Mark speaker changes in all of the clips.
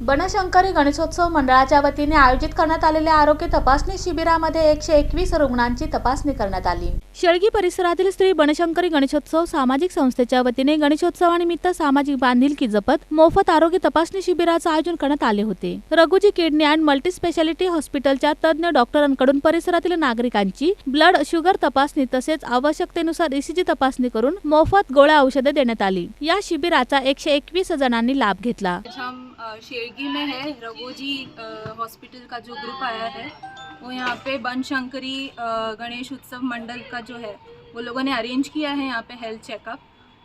Speaker 1: बनशंकरी गणेशोत्सव मंडळाच्या वतीने आयोजित करण्यात आलेल्या आरोग्य तपासणी शिबिरामध्ये एकशे एकवीस रुग्णांची तपासणी करण्यात आली. शेळगी परिसरातील श्री बनशंकरी गणेशोत्सव सामाजिक संस्थेच्या वतीने गणेशोत्सवानिमित्त सामाजिक बांधिलकी जपत मोफत आरोग्य तपासणी शिबिराचं आयोजन करण्यात आले होते. Raghuji kidney and multi speciality हॉस्पिटलच्या तज्ज्ञ डॉक्टरांकडून परिसरातील नागरिकांची ब्लड शुगर तपासणी तसेच आवश्यकतेनुसार ईसीजी तपासणी करून मोफत गोळ्या औषधे देण्यात आली. या शिबिराचा एकशे एकवीस जणांनी लाभ घेतला.
Speaker 2: शेरगी में है रघोजी हॉस्पिटल का जो ग्रुप आया है वो यहाँ पे बनशंकरी गणेश उत्सव मंडल का जो है वो लोगों ने अरेंज किया है यहाँ पे हेल्थ चेकअप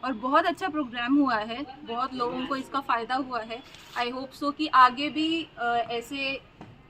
Speaker 2: और बहुत अच्छा प्रोग्राम हुआ है बहुत लोगों को इसका फ़ायदा हुआ है। आई होप सो कि आगे भी ऐसे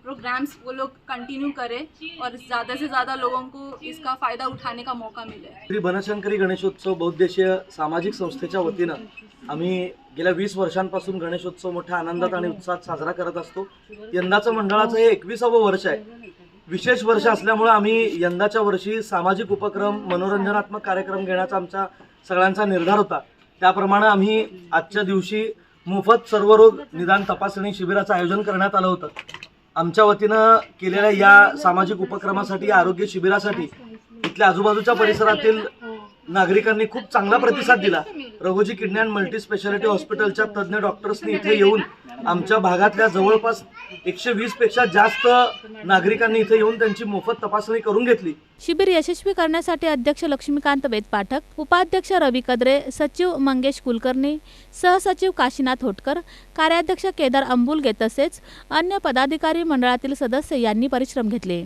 Speaker 2: प्रोग्राम्स वो लोग कंटिन्यू करें और ज़्यादा से ज़्यादा लोगों को इसका फ़ायदा उठाने का मौका मिले।
Speaker 3: श्री बनशंकरी गणेशोत्सव बहुद्देशीय सामाजिक संस्थेच्या वतीनं आम्ही गेल्या वीस वर्षांपासून गणेशोत्सव मोठ्या आनंदात आणि उत्साहात साजरा करत असतो. यंदाचं मंडळाचं हे एकविसावं वर्ष आहे. विशेष वर्ष असल्यामुळे आम्ही यंदाच्या वर्षी सामाजिक उपक्रम मनोरंजनात्मक कार्यक्रम घेण्याचा आमचा सगळ्यांचा निर्धार होता. त्याप्रमाणे आम्ही आजच्या दिवशी मोफत सर्वरोग निदान तपासणी शिबिराचं आयोजन करण्यात आलं होतं. आमच्या वतीनं केलेल्या या सामाजिक उपक्रमासाठी आरोग्य शिबिरासाठी इथल्या आजूबाजूच्या परिसरातील नागरिकांनी खूप चांगला प्रतिसाद दिला. Raghuji kidney and multi speciality हॉस्पिटलच्या तज्ज्ञ डॉक्टर्सनी इथे येऊन आमच्या भागातल्या जवळपास एकशे वीसपेक्षा जास्त नागरिकांनी इथे येऊन त्यांची मोफत तपासणी करून घेतली.
Speaker 1: शिबिर यशस्वी करण्यासाठी अध्यक्ष लक्ष्मीकांत वेद पाठक उपाध्यक्ष रवी कदरे सचिव मंगेश कुलकर्णी सहसचिव काशीनाथ होटकर कार्याध्यक्ष केदार अंबुलगे तसेच अन्य पदाधिकारी मंडळातील सदस्य यांनी परिश्रम घेतले.